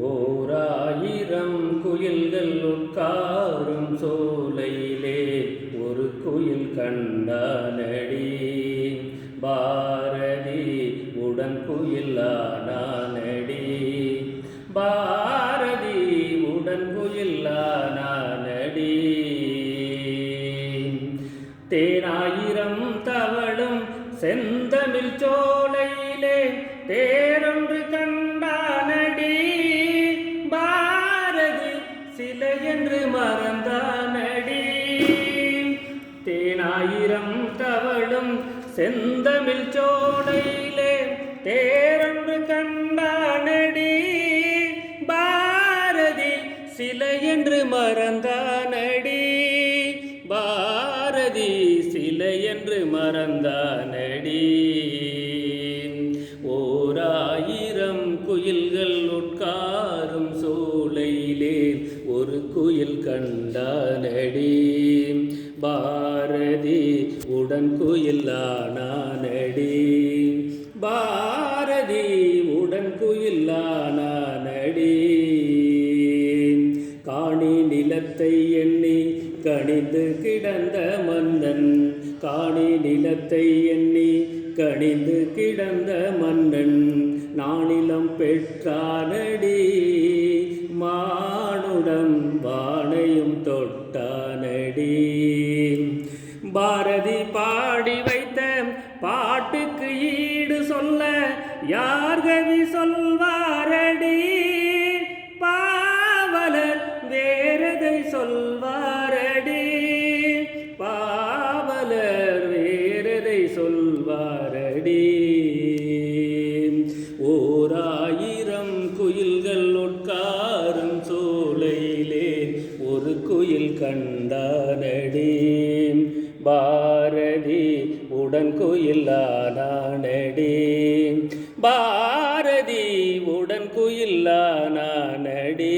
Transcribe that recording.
ஓராயிரம் குயில்கள் உட்காரும் சோலையிலே ஒரு குயில் கண்டானடி பாரதி உடன் குயிலானடி பாரதி உடன் குயிலானடி தேனாயிரம் தவளும் செந்தமிழ் சோலையிலே தேரொன்று கண்டானடி தேனாயிரம் தவளும் செந்தமிழ் சோடையிலே தேரன்று கண்டானடி. பாரதி சிலை என்று மறந்தானடி. பாரதி சிலை என்று மறந்தானடி. ஓராயிரம் குயில்கள் உட்கார் ஒரு குயில் கண்டானடி. பாரதி உடன் குயிலானடி பாரதி உடன் குயிலானடி காணி நிலத்தை எண்ணி கணிந்து கிடந்த மன்னன். காணி நிலத்தை எண்ணி கணிந்து கிடந்த மன்னன் நானிலம் பெற்றானடி. மானுடம் வானையும் தொட்டானடி. பாரதி பாடி வைத்த பாட்டுக்கு ஈடு சொல்ல யார் கவி சொல்வார்? சொல்வாரடி ஓராயிரம் குயில்கள் உட்காரும் சோலையிலே ஒரு குயில் கண்டானடி. பாரதி உடன் குயிலானடி பாரதி உடன் குயிலானடி